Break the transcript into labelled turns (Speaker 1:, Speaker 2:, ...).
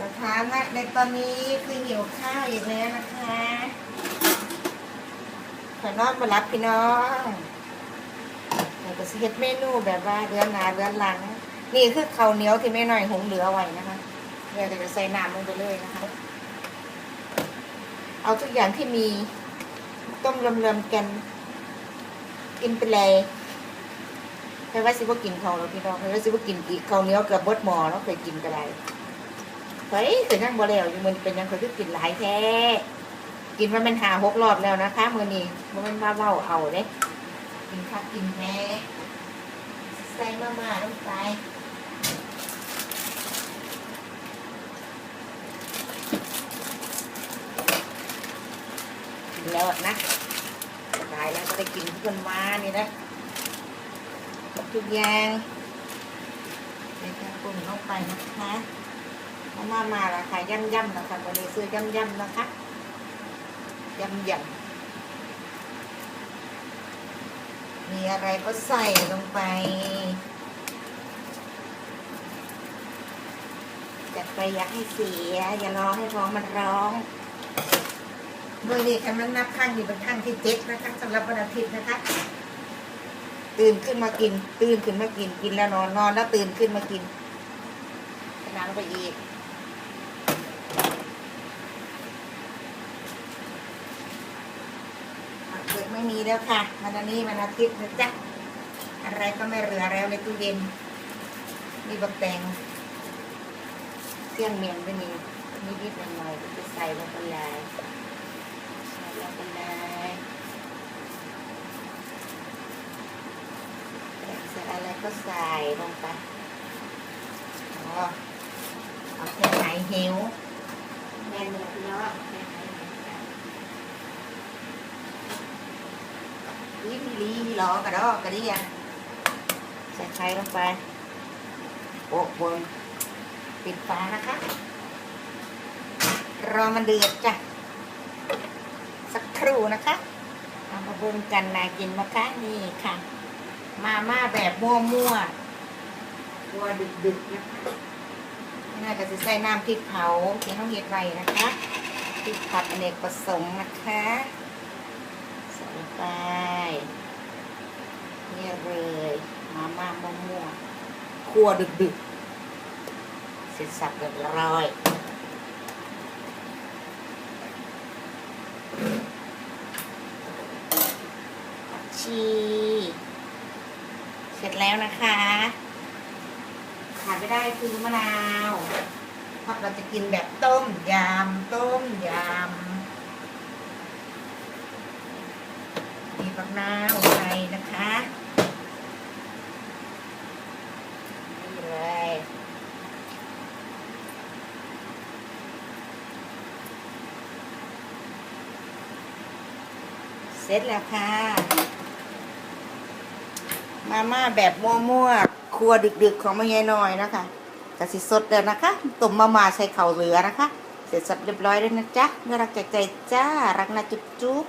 Speaker 1: สถานะในตอนนี้คือหิวข้าวอีกแล้วนะคะขอนอนมารับพี่น้องเราก็สิเฮ็ดเมนูแบบว่าเรือนหนาเรือนหลัง นี่คือข้าวเหนียวที่แม่หน่อยหุงเหลือไว้นะคะเดี๋ยวจะใส่น้ำลงไปเลยนะคะ เอาทุกอย่างที่มีต้มรวมๆกัน กินไปเลยใครว่าสิว่ากินเขาวแล้วพี่น้องใครว่าสิว่ากินอีกข้าวเหนียวกับบดหมอแล้วเคยกินก็ได้ เฮ้ยคือนั่งบ่แล้วอยู่มันเป็นยังเคยคือกินหลายแท้กินมามันหาหกรอบแล้วนะคะมือนี้มันมาเว้าเอาเด้กินคักกินแท้ใส่มาม่าลงไปกินแล้วนะตายแล้วก็ได้กินทุกคนมานี่นะทุกอย่างเดี๋ยวจะปรุงลงไปนะคะ มามามาละค่ะย่ำย่ำนะคะวันนี้ซื้อย่ำย่ำนะคะย่ำย่ำมีอะไรก็ใส่ลงไปจัดไปอย่าให้เสีย อย่าร้องให้ท้องมันร้องโดยนี้คำนั้นนับข้างอยู่เป็นข้างที่เจ็ดนะคะสำหรับวันอาทิตย์นะคะ ตื่นขึ้นมากิน ตื่นขึ้นมากินกินแล้วนอนนอนแล้วตื่นขึ้นมากินน้ำลงไปอีก ผักเปลือกไม่มีแล้วค่ะมันันนี้มันอาทิตย์นะจ๊ะอะไรก็ไม่เหลือแล้วในตู้เย็นมีบักแตงเสี่ยงเมียนก็มีนิดๆหน่อยๆก็จะใส่ลงไปเลยใส่ลงไปเลยใส่อะไรก็ใส่ลงไปอ๋อเอาแค่ไหนหิวแม่เนื้อพี่น้องแค่ไหนหิวจ้ะ ลีลี หลอกระดอกกระเดียใส่ไข่ลงไปโปะบนปิดฝานะคะ รอมันเดือดจ้ะ สักครู่นะคะเอามาบุงกันนากินนะคะนี่ค่ะ มาม่าแบบมั่วมั่วๆตัวดึกดึกๆนะคะน่าจะใส่น้ำพริกเผาที่ต้องเฮ็ดไว้นะคะพริกผัดอเนกประสงค์นะคะ ใส่ลงไปนี่เลยมาม่ามะม่วง ครัวดึกดึกๆ เสร็จสับเรียบร้อยชีเสร็จแล้วนะคะ ขาดไม่ได้คือมะนาวเพราะเราจะกินแบบต้มยำต้มยำมีปักนาวใส่นะคะนี่เลย เสร็จแล้วค่ะ มาม่าแบบมั่วๆครัวดึกๆของแม่ยายน้อยนะคะกะสิสดแล้วนะคะต้มมาม่าใส่ข้าเหลือนะคะ เสร็จสับเรียบร้อยแล้วนะจ๊ะน่ารักใจใจจ้า รักนะจุ๊บจุ๊บ